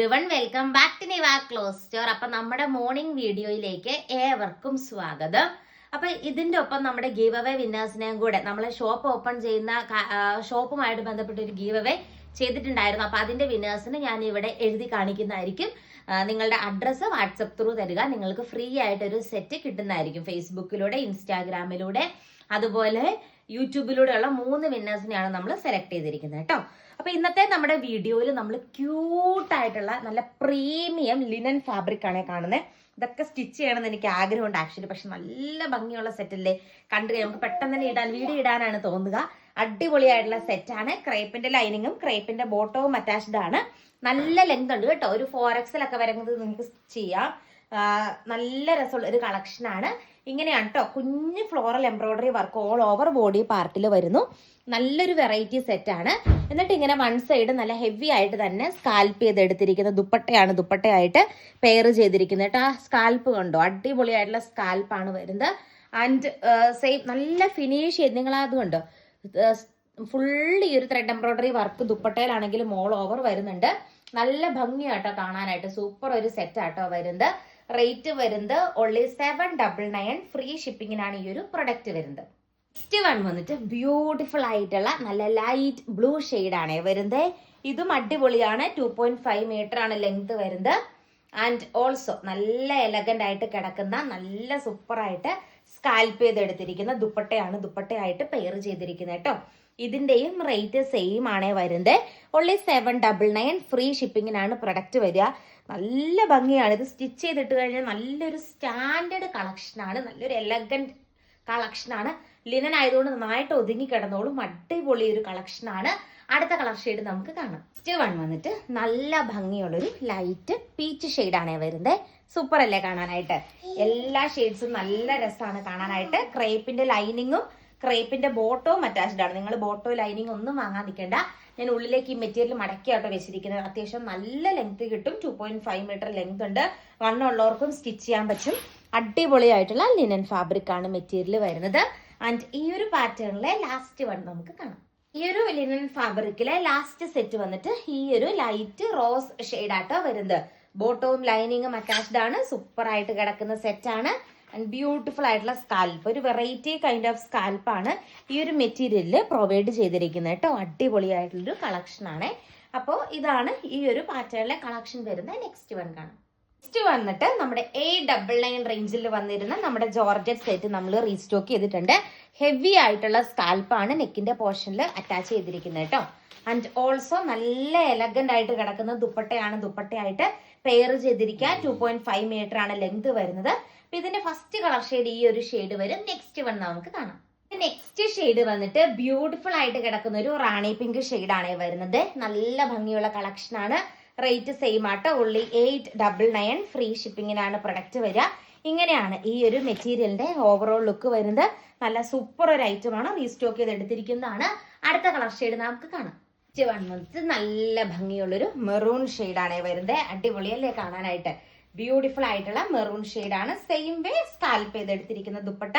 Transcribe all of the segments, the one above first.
Everyone welcome back to Niva clothes store അപ്പൊ നമ്മുടെ morning വീഡിയോയിലേക്ക് ഏവർക്കും സ്വാഗതം. അപ്പൊ ഇതിന്റെ ഒപ്പം നമ്മുടെ ഗീവ് അവേ വിന്നേഴ്സിനെയും കൂടെ നമ്മൾ ഷോപ്പ് ഓപ്പൺ ചെയ്യുന്ന ഷോപ്പുമായിട്ട് ബന്ധപ്പെട്ട ഒരു ഗീവ് അവേ ചെയ്തിട്ടുണ്ടായിരുന്നു. അപ്പൊ അതിന്റെ വിന്നേഴ്സിന് ഞാൻ ഇവിടെ എഴുതി കാണിക്കുന്നതായിരിക്കും. നിങ്ങളുടെ അഡ്രസ്സ് വാട്സപ്പ് ത്രൂ തരിക. നിങ്ങൾക്ക് ഫ്രീ ആയിട്ട് ഒരു സെറ്റ് കിട്ടുന്നതായിരിക്കും ഫേസ്ബുക്കിലൂടെ ഇൻസ്റ്റാഗ്രാമിലൂടെ അതുപോലെ യൂട്യൂബിലൂടെയുള്ള മൂന്ന് വിന്നേഴ്സിനെയാണ് നമ്മൾ സെലക്ട് ചെയ്തിരിക്കുന്നത് കേട്ടോ. അപ്പൊ ഇന്നത്തെ നമ്മുടെ വീഡിയോയിൽ നമ്മൾ ക്യൂട്ട് ആയിട്ടുള്ള നല്ല പ്രീമിയം ലിനൻ ഫാബ്രിക് ആണ് കാണുന്നത് ഇതൊക്കെ സ്റ്റിച്ച് ചെയ്യണമെന്ന് എനിക്ക് ആഗ്രഹമുണ്ട് ആക്ച്വലി പക്ഷെ നല്ല ഭംഗിയുള്ള സെറ്റല്ലേ കണ്ടു നമുക്ക് പെട്ടെന്ന് തന്നെ ഇടാൻ വീഡിയോ ഇടാനാണ് തോന്നുക. അടിപൊളിയായിട്ടുള്ള സെറ്റാണ് ക്രേപ്പിന്റെ ലൈനിങ്ങും ക്രേപ്പിന്റെ ബോട്ടവും അറ്റാച്ച്ഡ് ആണ്. നല്ല ലെങ്ത് ഉണ്ട് കേട്ടോ. ഒരു ഫോർ എക്സൽ ഒക്കെ വരുന്നത് നിങ്ങൾക്ക് ചെയ്യാം. നല്ല രസമുള്ള ഒരു കളക്ഷനാണ് ഇങ്ങനെയാണ് കേട്ടോ കുഞ്ഞ് floral embroidery work all over body പാർട്ടിൽ വരുന്നു. നല്ലൊരു വെറൈറ്റി സെറ്റാണ് എന്നിട്ട് ഇങ്ങനെ വൺ സൈഡ് നല്ല ഹെവി ആയിട്ട് തന്നെ സ്കാൽപ്പ് ചെയ്തെടുത്തിരിക്കുന്ന ദുപ്പട്ടയാണ് ദുപ്പട്ടയായിട്ട് പെയർ ചെയ്തിരിക്കുന്നത് കേട്ടോ ആ സ്കാൽപ്പ് കണ്ടോ? അടിപൊളിയായിട്ടുള്ള സ്കാൽപ്പാണ് വരുന്നത്. ആൻഡ് സെയിം നല്ല ഫിനിഷ് ചെയ്ത് നിങ്ങൾ അത് കണ്ടോ? ഫുള്ള് ഈ ഒരു ത്രെഡ് എംബ്രോയിഡറി വർക്ക് ദുപ്പട്ടയിലാണെങ്കിലും ഓൾ ഓവർ വരുന്നുണ്ട്. നല്ല ഭംഗിയാട്ടോ കാണാനായിട്ട്. സൂപ്പർ ഒരു സെറ്റ് ആട്ടോ വരുന്നത്. റേറ്റ് വരുന്നത് only seven double nine free ഷിപ്പിങ്ങിനാണ് ഈ ഒരു പ്രൊഡക്റ്റ് വരുന്നത്. നെക്സ്റ്റ് വൺ വന്നിട്ട് ബ്യൂട്ടിഫുൾ ആയിട്ടുള്ള നല്ല ലൈറ്റ് ബ്ലൂ ആണ് വരുന്നത്. ഇതും അടിപൊളിയാണ്. ടു പോയിന്റ് ഫൈവ് മീറ്റർ ആണ് ലെങ്ത് വരുന്നത്. ആൻഡ് ഓൾസോ നല്ല എലഗന്റ് ആയിട്ട് കിടക്കുന്ന നല്ല സൂപ്പർ ആയിട്ട് സ്കാൽപ്പ് ചെയ്തെടുത്തിരിക്കുന്ന ദുപ്പട്ടയാണ് ദുപ്പട്ടയായിട്ട് പെയർ ചെയ്തിരിക്കുന്നത് കേട്ടോ. ഇതിന്റെയും റേറ്റ് സെയിം ആണ് വരുന്നത്. Only seven double nine free ഷിപ്പിങ്ങിനാണ് product വരിക. നല്ല ഭംഗിയാണ്. ഇത് സ്റ്റിച്ച് ചെയ്തിട്ട് കഴിഞ്ഞാൽ നല്ലൊരു സ്റ്റാൻഡേർഡ് കളക്ഷനാണ് നല്ലൊരു എലഗന്റ് കളക്ഷനാണ് ലിനൻ ആയതുകൊണ്ട് നന്നായിട്ട് ഒതുങ്ങി കിടന്നോളും. അടിപൊളി ഒരു കളക്ഷനാണ് അടുത്ത കളർ ഷെയ്ഡ് നമുക്ക് കാണാം. നെക്സ്റ്റ് വൺ വന്നിട്ട് നല്ല ഭംഗിയുള്ളൊരു ലൈറ്റ് പീച്ച് ഷെയ്ഡാണ് വരുന്നത്. സൂപ്പർ അല്ലേ കാണാനായിട്ട്? എല്ലാ ഷെയ്ഡ്സും നല്ല രസമാണ് കാണാനായിട്ട്. ക്രേപ്പിന്റെ ലൈനിങ്ങും ക്രേപ്പിന്റെ ബോട്ടവും അറ്റാച്ച്ഡ് ആണ്. നിങ്ങൾ ബോട്ടോ ലൈനിങ് ഒന്നും വാങ്ങാൻ നിൽക്കേണ്ട ഞാൻ ഉള്ളിലേക്ക് ഈ മെറ്റീരിയൽ മടക്കിയാട്ടോ വെച്ചിരിക്കുന്നത്. അത്യാവശ്യം നല്ല ലെങ്ത് കിട്ടും. Two point five metre length ഉണ്ട്. വണ്ണുള്ളവർക്കും സ്റ്റിച്ച് ചെയ്യാൻ പറ്റും. അടിപൊളിയായിട്ടുള്ള ലിനൻ ഫാബ്രിക് ആണ് മെറ്റീരിയൽ വരുന്നത്. ആൻഡ് ഈ ഒരു പാറ്റേണിലെ ലാസ്റ്റ് വൺ നമുക്ക് കാണാം. ഈ ഒരു ലിനൻ ഫാബ്രിക്കിലെ ലാസ്റ്റ് സെറ്റ് വന്നിട്ട് ഈ ഒരു ലൈറ്റ് റോസ് ഷെയ്ഡ് ആട്ടോ വരുന്നത്. ബോട്ടവും ലൈനിങ്ങും അറ്റാച്ച്ഡ് ആണ്. സൂപ്പർ ആയിട്ട് കിടക്കുന്ന സെറ്റാണ് ആൻഡ് ബ്യൂട്ടിഫുൾ ആയിട്ടുള്ള സ്കാൽപ്പ് ഒരു വെറൈറ്റി കൈൻഡ് ഓഫ് സ്കാൽപ്പ് ആണ് ഈ ഒരു മെറ്റീരിയലിൽ പ്രൊവൈഡ് ചെയ്തിരിക്കുന്നത് കേട്ടോ. അടിപൊളിയായിട്ടുള്ളൊരു കളക്ഷൻ ആണ്. അപ്പോൾ ഇതാണ് ഈ ഒരു പാറ്റേണിലെ കളക്ഷൻ വരുന്ന നെക്സ്റ്റ് വൺ കാണാം. നെക്സ്റ്റ് വന്നിട്ട് നമ്മുടെ എ ഡബിൾ നയൻ റേഞ്ചിൽ വന്നിരുന്ന നമ്മുടെ ജോർജറ്റ് സെറ്റ് നമ്മൾ റീസ്റ്റോക്ക് ചെയ്തിട്ടുണ്ട്. ഹെവി ആയിട്ടുള്ള സ്കാൽപ്പാണ് നെക്കിന്റെ പോർഷനിൽ അറ്റാച്ച് ചെയ്തിരിക്കുന്നത് കേട്ടോ. ആൻഡ് ഓൾസോ നല്ല എലഗന്റ് ആയിട്ട് കിടക്കുന്ന ദുപ്പട്ടയാണ് ദുപ്പട്ടയായിട്ട് പെയർ ചെയ്തിരിക്കുക. ടു പോയിന്റ് ഫൈവ് മീറ്റർ ആണ് ലെങ്ത് വരുന്നത്. അപ്പൊ ഇതിന്റെ ഫസ്റ്റ് കളർ ഷെയ്ഡ് ഈ ഒരു ഷെയ്ഡ് വരും. നെക്സ്റ്റ് വൺ നമുക്ക് കാണാം. നെക്സ്റ്റ് ഷെയ്ഡ് വന്നിട്ട് ബ്യൂട്ടിഫുൾ ആയിട്ട് കിടക്കുന്ന ഒരു റാണി പിങ്ക് ഷെയ്ഡ് ആണ് വരുന്നത്. നല്ല ഭംഗിയുള്ള കളക്ഷൻ ആണ്. റേറ്റ് സെയിം ആട്ടോ. Only eight double nine free ഷിപ്പിങ്ങിനാണ് product വരിക. ഇങ്ങനെയാണ് ഈ ഒരു മെറ്റീരിയലിന്റെ ഓവറോൾ ലുക്ക് വരുന്നത്. നല്ല സൂപ്പർ ഒരു ഐറ്റം ആണ്. റീസ്റ്റോക്ക് ചെയ്ത് എടുത്തിരിക്കുന്നതാണ് അടുത്ത കളർ ഷെയ്ഡ് നമുക്ക് കാണാം. നെക്സ്റ്റ് വൺ മന്ത്സ് നല്ല ഭംഗിയുള്ളൊരു മെറൂൺ ആണ് വരുന്നത് അടിപൊളിയല്ലേ കാണാനായിട്ട്? ബ്യൂട്ടിഫുൾ ആയിട്ടുള്ള മെറൂൺ ആണ്. സെയിം വേ സ്കാൽപ്പ് ചെയ്തെടുത്തിരിക്കുന്ന dupatta.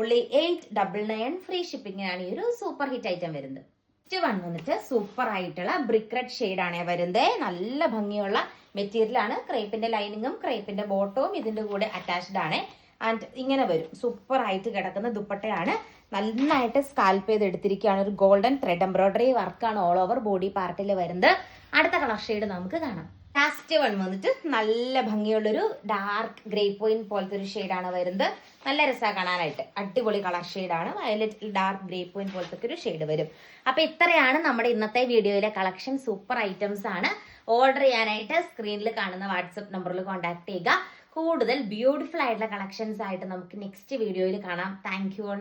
Only eight double nine free ഷിപ്പിംഗിനാണ് ഈ ഒരു സൂപ്പർ ഹിറ്റ് ഐറ്റം വരുന്നത്. നെക്സ്റ്റ് വൺ വന്നിട്ട് സൂപ്പർ ആയിട്ടുള്ള ബ്രിക്ക് റെഡ് ഷെയ്ഡ് ആണ് വരുന്നത് നല്ല ഭംഗിയുള്ള മെറ്റീരിയലാണ് ക്രേപ്പിന്റെ ലൈനിങ്ങും ക്രേപ്പിന്റെ ബോട്ടവും ഇതിന്റെ കൂടെ അറ്റാച്ച്ഡ് ആണ്. ആൻഡ് ഇങ്ങനെ വരും. സൂപ്പർ ആയിട്ട് കിടക്കുന്ന ദുപ്പട്ടയാണ്. നന്നായിട്ട് സ്കാൽപ്പ് ചെയ്ത് എടുത്തിരിക്കുകയാണ്. ഒരു ഗോൾഡൻ ത്രെഡ് എംബ്രോയിഡറി വർക്കാണ് ഓൾ ഓവർ ബോഡി പാർട്ടിൽ വരുന്നത്. അടുത്ത കളർ ഷെയ്ഡ് നമുക്ക് കാണാം. ലാസ്റ്റ് വൺ വന്നിട്ട് നല്ല ഭംഗിയുള്ളൊരു ഡാർക്ക് ഗ്രേ പോയിന്റ് പോലത്തെ ഒരു ഷെയ്ഡാണ് വരുന്നത്. നല്ല രസമാണ് കാണാനായിട്ട്. അടിപൊളി കളർ ഷെയ്ഡാണ് വയലറ്റ് ഡാർക്ക് ഗ്രേ പോയിന്റ് പോലത്തെ ഒരു ഷെയ്ഡ് വരും. അപ്പൊ ഇത്രയാണ് നമ്മുടെ ഇന്നത്തെ വീഡിയോയിലെ കളക്ഷൻ സൂപ്പർ ഐറ്റംസ് ആണ്. ഓർഡർ ചെയ്യാനായിട്ട് സ്ക്രീനിൽ കാണുന്ന വാട്സപ്പ് നമ്പറിൽ കോൺടാക്ട് ചെയ്യുക. കൂടുതൽ ബ്യൂട്ടിഫുൾ ആയിട്ടുള്ള കളക്ഷൻസ് ആയിട്ട് നമുക്ക് നെക്സ്റ്റ് വീഡിയോയിൽ കാണാം. Thank you all